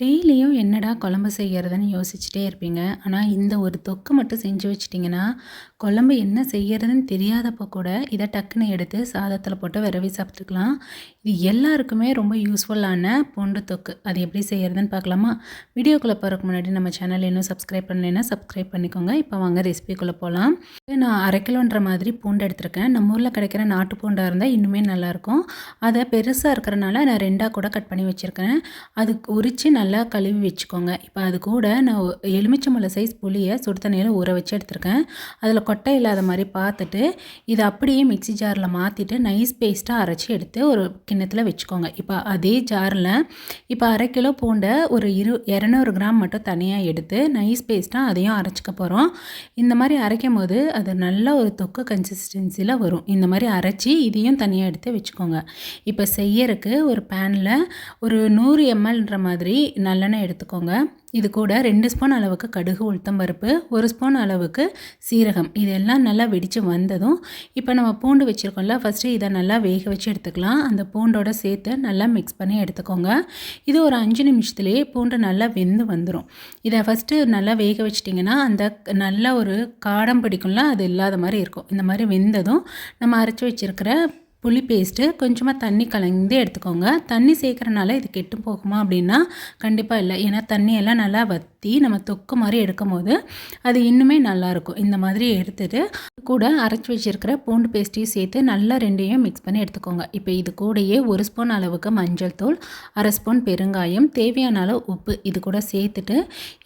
டெய்லியும் என்னடா குழம்பு செய்கிறதுன்னு யோசிச்சுட்டே இருப்பீங்க. ஆனால் இந்த ஒரு தொக்கு மட்டும் செஞ்சு வச்சிட்டிங்கன்னா குழம்பு என்ன செய்கிறதுன்னு தெரியாதப்போ கூட இதை டக்குன்னு எடுத்து சாதத்தில் போட்டு விரவி சாப்பிட்டுக்கலாம். இது எல்லாருக்குமே ரொம்ப யூஸ்ஃபுல்லான பூண்டு தொக்கு. அது எப்படி செய்கிறதுன்னு பார்க்கலாமா? வீடியோக்குள்ளே போகிறதுக்கு முன்னாடி நம்ம சேனல் இன்னும் சப்ஸ்கிரைப் பண்ணலைன்னா சப்ஸ்கிரைப் பண்ணிக்கோங்க. இப்போ வாங்க ரெசிபிக்குள்ளே போகலாம் நான் அரை கிலோன்ற மாதிரி பூண்டு எடுத்திருக்கேன். நம்ம ஊரில் கிடைக்கிற நாட்டு பூண்டாக இருந்தால் இன்னுமே நல்லாயிருக்கும் அதை பெருசாக இருக்கிறனால நான் ரெண்டாக கூட கட் பண்ணி வச்சுருக்கேன். அதுக்கு உரித்து நல்லா நல்லா கழுவி வச்சுக்கோங்க. இப்போ அது கூட நான் எலுமிச்சம்பழ சைஸ் புளியை சுடு தண்ணியில் ஊற வச்சு எடுத்திருக்கேன். அதில் கொட்டை இல்லாத மாதிரி பார்த்துட்டு இதை அப்படியே மிக்சி ஜாரில் மாற்றிட்டு நைஸ் பேஸ்ட்டாக அரைச்சி எடுத்து ஒரு கிண்ணத்தில் வச்சுக்கோங்க. இப்போ அதே ஜாரில் இப்போ அரை கிலோ பூண்டை ஒரு இரு இரநூறு கிராம் மட்டும் தனியாக எடுத்து நைஸ் பேஸ்ட்டாக அதையும் அரைச்சிக்க போகிறோம் இந்த மாதிரி அரைக்கும் போது அது நல்ல ஒரு தொக்கு கன்சிஸ்டன்சியில் வரும். இந்த மாதிரி அரைச்சி இதையும் தனியாக எடுத்து வச்சுக்கோங்க. இப்போ செய்யறதுக்கு ஒரு பேனில் ஒரு நூறு எம்எல்ன்ற மாதிரி நல்லெண்ணெய் எடுத்துக்கோங்க. இது கூட ரெண்டு ஸ்பூன் அளவுக்கு கடுகு உளுத்தம்பருப்பு ஒரு ஸ்பூன் அளவுக்கு சீரகம். இதெல்லாம் நல்லா வெடித்து வந்ததும் இப்போ நம்ம பூண்டு வச்சுருக்கோம்ல ஃபஸ்ட்டு இதை நல்லா வேக வச்சு எடுத்துக்கலாம். அந்த பூண்டோட சேர்த்து நல்லா மிக்ஸ் பண்ணி எடுத்துக்கோங்க. இது ஒரு அஞ்சு நிமிஷத்துலேயே பூண்டு நல்லா வெந்து வந்துடும் இதை ஃபஸ்ட்டு நல்லா வேக வச்சிட்டிங்கன்னா அந்த நல்ல ஒரு காடம் பிடிக்கும்ல அது இல்லாத மாதிரி இருக்கும். இந்த மாதிரி வெந்ததும் நம்ம அரைச்சி வச்சுருக்கிற புளி பேஸ்ட்டு கொஞ்சமாக தண்ணி கலந்து எடுத்துக்கோங்க. தண்ணி சேர்க்குறனால இது கெட்டு போகுமா அப்படின்னா கண்டிப்பாக இல்லை. ஏன்னா தண்ணியெல்லாம் நல்லா வற்றி நம்ம தொக்கு மாதிரி எடுக்கும் போது அது இன்னுமே நல்லாயிருக்கும். இந்த மாதிரி எடுத்துகிட்டு கூட அரைச்சி வச்சுருக்கிற பூண்டு பேஸ்ட்டையும் சேர்த்து நல்லா ரெண்டையும் மிக்ஸ் பண்ணி எடுத்துக்கோங்க. இப்போ இது கூடயே ஒரு ஸ்பூன் அளவுக்கு மஞ்சள் தூள் அரை ஸ்பூன் பெருங்காயம் தேவையான அளவு உப்பு இது கூட சேர்த்துட்டு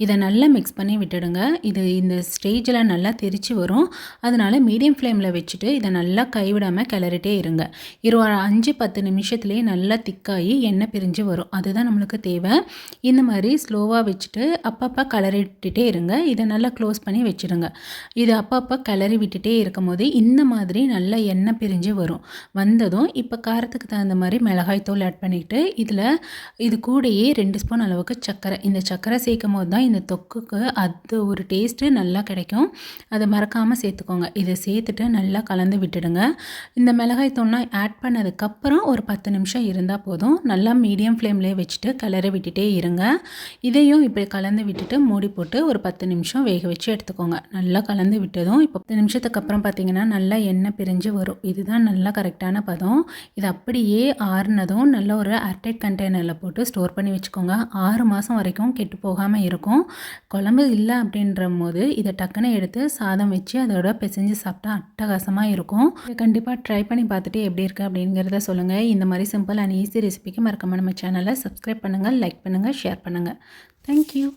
இதை நல்லா மிக்ஸ் பண்ணி விட்டுடுங்க. இது இந்த ஸ்டேஜில் நல்லா தெரித்து வரும். அதனால் மீடியம் ஃப்ளேமில் வச்சுட்டு இதை நல்லா கைவிடாமல் கிளறிட்டே இருங்க. இருபது அஞ்சு பத்து நிமிஷத்துலேயே நல்லா திக்காகி எண்ணெய் பிரிஞ்சு வரும். அதுதான் நம்மளுக்கு தேவை. இந்த மாதிரி ஸ்லோவாக வச்சுட்டு அப்பப்போ கலரி விட்டுட்டே இருங்க. இதை நல்லா க்ளோஸ் பண்ணி வச்சுருங்க. இது அப்பப்போ கிளறி விட்டுட்டே இருக்கும் போது இந்த மாதிரி நல்லா எண்ணெய் பிரிஞ்சு வரும். வந்ததும் இப்போ காரத்துக்கு தகுந்த மாதிரி மிளகாய் தூள் ஆட் பண்ணிக்கிட்டு இதில் இது கூடயே ரெண்டு ஸ்பூன் அளவுக்கு சர்க்கரை. இந்த சர்க்கரை சேர்க்கும் போது தான் இந்த தொக்குக்கு அது ஒரு டேஸ்ட்டு நல்லா கிடைக்கும். அதை மறக்காமல் சேர்த்துக்கோங்க. இதை சேர்த்துட்டு நல்லா கலந்து விட்டுடுங்க. இந்த மிளகாய் தூள்லாம் ஆட் பண்ணதுக்கப்புறம் ஒரு பத்து நிமிஷம் இருந்தால் போதும். நல்லா மீடியம் ஃப்ளேம்லேயே வச்சுட்டு கலரை விட்டுட்டே இருங்க. இதையும் இப்படி கலந்து விட்டுட்டு மூடி போட்டு ஒரு பத்து நிமிஷம் வேக வச்சு எடுத்துக்கோங்க. நல்லா கலந்து விட்டதும் இப்போ பத்து நிமிஷத்துக்கு அப்புறம் பார்த்தீங்கன்னா நல்லா எண்ணெய் பிரிஞ்சு வரும். இதுதான் நல்லா கரெக்டான பதம். இது அப்படியே ஆறுனதும் நல்ல ஒரு ஏர்டைட் கண்டெய்னரில் போட்டு ஸ்டோர் பண்ணி வச்சுக்கோங்க. ஆறு மாதம் வரைக்கும் கெட்டு போகாமல் இருக்கும். குழம்பு இல்லை அப்படின்ற போது இதை டக்குன்னு எடுத்து சாதம் வச்சு அதோட பிசைஞ்சு சாப்பிட்டா அட்டகாசமாக இருக்கும். கண்டிப்பாக ட்ரை பண்ணி பார்த்துட்டு எப்படி இருக்குது அப்படிங்கிறத சொல்லுங்கள் இந்த மாதிரி சிம்பிள் அண்ட் ஈஸி ரெசிபிக்கு மறக்காம நம்ம சேனலை சப்ஸ்கிரைப் பண்ணுங்கள் லைக் பண்ணுங்கள் ஷேர் பண்ணுங்கள் தேங்க்யூ